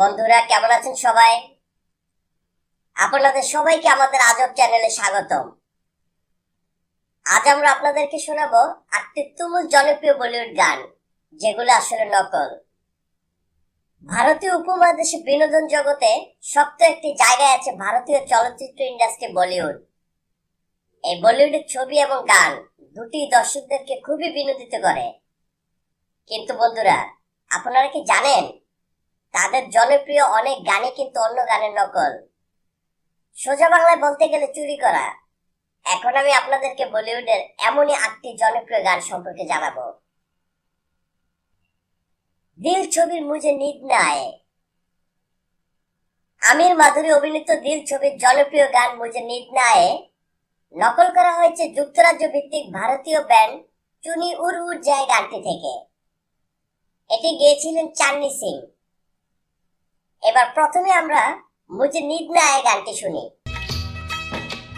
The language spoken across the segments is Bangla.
বন্ধুরা, কেমন আছেন সবাই? আপনাদের সবাইকে আমাদের আজব চ্যানেলে স্বাগতম। আজ আমরা আপনাদেরকে শোনাবো আটটি জনপ্রিয় বলিউড গান, যেগুলো আসলে নকল। ভারতীয় উপমহাদেশে বিনোদন জগতে শক্ত একটি জায়গায় আছে ভারতীয় চলচ্চিত্র ইন্ডাস্ট্রি বলিউড। এই বলিউডের ছবি এবং গান দুটি দর্শকদেরকে খুবই বিনোদিত করে। কিন্তু বন্ধুরা, আপনারা কি জানেন তাদের জনপ্রিয় অনেক গানে কিন্তু অন্য গানের নকল। সোজা বাংলায় বলতে গেলে চুরি করা। এখন আমি আপনাদেরকে বলিউডের এমনই আটটি জনপ্রিয় গান সম্পর্কে জানাব। দিল ছবির মুঝে নিদ না আয়ে। আমির মাধুরী অভিনীত দিল ছবির জনপ্রিয় গান মুঝে নিদ না নকল করা হয়েছে যুক্তরাজ্য ভিত্তিক ভারতীয় ব্যান্ড চুনি উর উর যায় গানটি থেকে। এটি গেয়েছিলেন চান্নি সিং। এবার প্রথমে আমরা মুঝে নিদ না আয়ে গানটি শুনি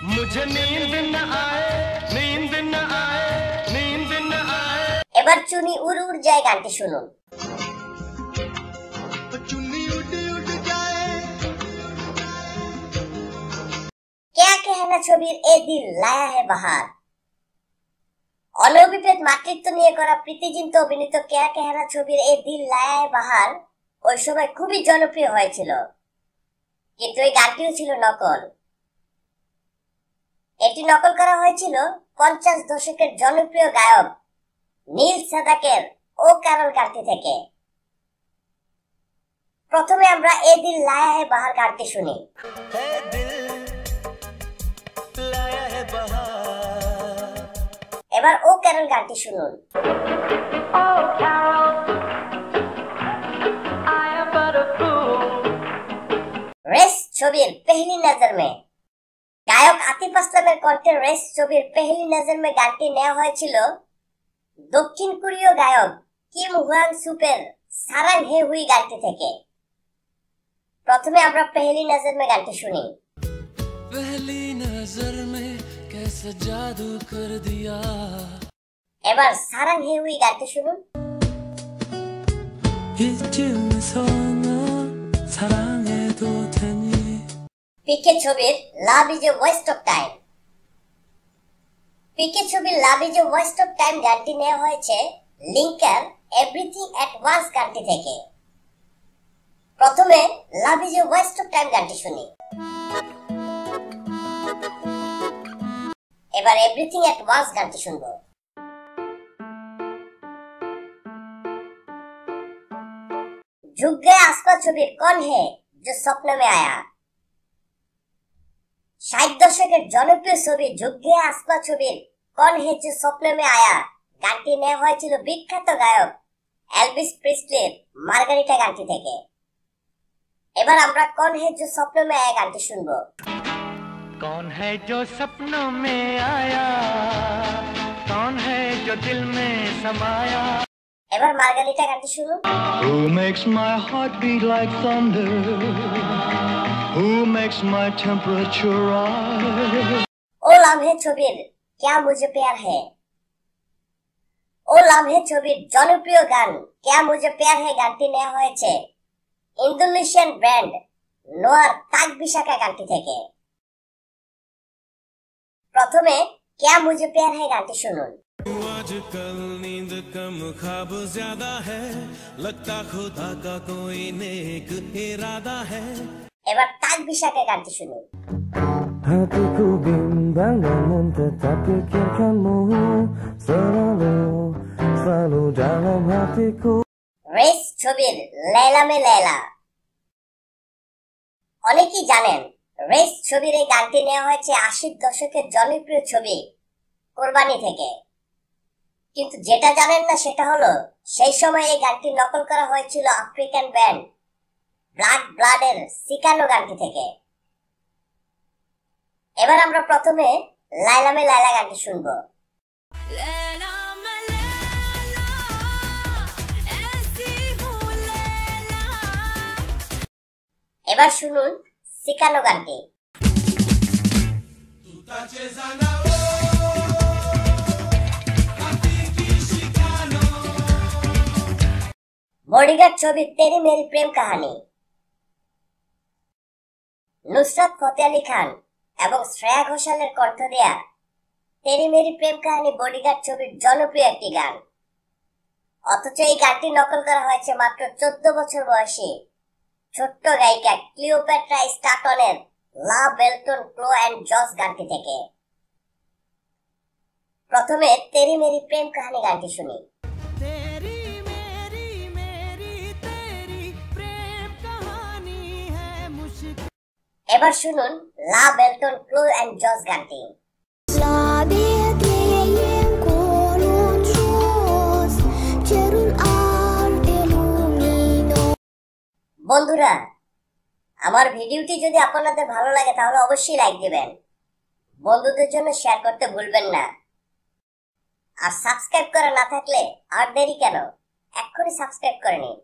मुझे नींद न आए नींद न आए नींद न आए এবার চুনি উড় উড় যায় গানটি শুনুন चुन्नी उड़ उड़ जाए কেয়া কেহানা ছবির এ দিল লায়া হে বাহার অনবিপেদ মাতৃত্ব নিয়ে করা প্রীতিজিন্ত অভিনীত কেয়া কেহানা ছবির এ দিল লায়া হে বাহার ওই সময় খুবই জনপ্রিয় হয়েছিল। কিন্তু এই গানটিও ছিল নকল। এটি নকল করা হয়েছিল পঞ্চাশ দশকের জনপ্রিয় গায়ক নীল সাদাকের ও কারণ কার্তি থেকে। প্রথমে আমরা এ দিন লায়া হে বাহার গানটি শুনি। এবার ও কারণ গানটি শুনুন। ছবির পেহলি নজর মে। গায়ক আতিফ আসলামের কণ্ঠে রেস ছবির পেহলি নজর মে গানটি নেওয়া হয়েছিল। দক্ষিণ কোরীয় গায়ক কিম হুয়াং সুপের সারাং হে হুই গানটি থেকে। প্রথমে আমরা পেহলি নজর মে গানটি শুনি। পেহলি নজর মে कैसे জাদু কর দিয়া। এবার সারাং হে হুই গানটি শুনুন। পিকে ছবির love is a waste of time PK ছবির love is a waste of time গানটি নেওয়া হয়েছে লিঙ্কার এভরিথিং এট ওয়ান্স গানটি থেকে প্রথমে love is a waste of time গানটি শুনি এবার এভরিথিং এট ওয়ান্স গানটি শুনবো झुक गया आसपास ছবির কোন হে जो স্বপ্ন में आया ষাট দশকের জনপ্রিয় ছবি যুগে আসপা ছবির কন হেচে স্বপ্ন মে আয়া গানটি নেওয়া হয়েছিল বিখ্যাত গায়ক এলভিস প্রিস্টলির মার্গারিটা গানটি থেকে এবার আমরা কন হেচে স্বপ্ন মে আয়া গানটি শুনবো कौन है जो सपनों में आया कौन है जो दिल में समाया এবার মার্গারিটা গানটি শুনুন Who makes my heart beat like thunder Who makes my temperature rise ও লামহে ছবির ক্যা মুঝে প্যার হে ও লামহে ছবির জনপ্রিয় গান ক্যা মুঝে প্যার হে গানটি নেওয়া হয়েছে ইন্দোনেশিয়ান ব্র্যান্ড নোয়ার তাক বিশাখা গানটি থেকে প্রথমে ক্যা মুঝে প্যার হে গানটি শুনুন आजकल नींद कम ख्वाब ज्यादा है लगता खुदा का कोई नेक इरादा है এবার তাক বিশাখা গানটি শুনুন Hatiku bimbang namun tetap pikirkanmu Selalu, selalu dalam hatiku Race ছবির লেলা মে লেলা। অনেকেই জানেন রেস ছবির এই গানটি নেওয়া হয়েছে আশির দশকের জনপ্রিয় ছবি কোরবানি থেকে। কিন্তু যেটা জানেন না সেটা হলো সেই সময় এই গানটি নকল করা হয়েছিল আফ্রিকান ব্যান্ড ব্লাড ব্লাডের সিকানোগানটি থেকে। এবার আমরা প্রথমে লাইলামে লাইলা গানটি শুনব। এবার শুনুন শিকানো গানটি। বডিগার্ড ছবির তেরি মেরি প্রেম কাহানি। নুসরাত ফতে আলী খান এবং শ্রেয়া ঘোষালের কণ্ঠ দেয়া তেরি মেরি প্রেম কাহিনী বডিগার্ড ছবির জনপ্রিয় একটি গান। অথচ এই গানটি নকল করা হয়েছে মাত্র চোদ্দ বছর বয়সী। ছোট্ট গায়িকা ক্লিওপেট্রা স্টাটনের লা বেলটন, ক্লো অ্যান্ড জস গানটি থেকে। প্রথমে তেরি মেরি প্রেম কাহিনী গানটি শুনি। এবার শুনুন লা বেলটন ক্লো অ্যান্ড জস গানটি। বন্ধুরা, আমার ভিডিওটি যদি আপনাদের ভালো লাগে তাহলে অবশ্যই লাইক দিবেন। বন্ধুদের জন্য শেয়ার করতে ভুলবেন না। আর সাবস্ক্রাইব করা না থাকলে আর দেরি কেন? এক্ষুনি সাবস্ক্রাইব করে নিন।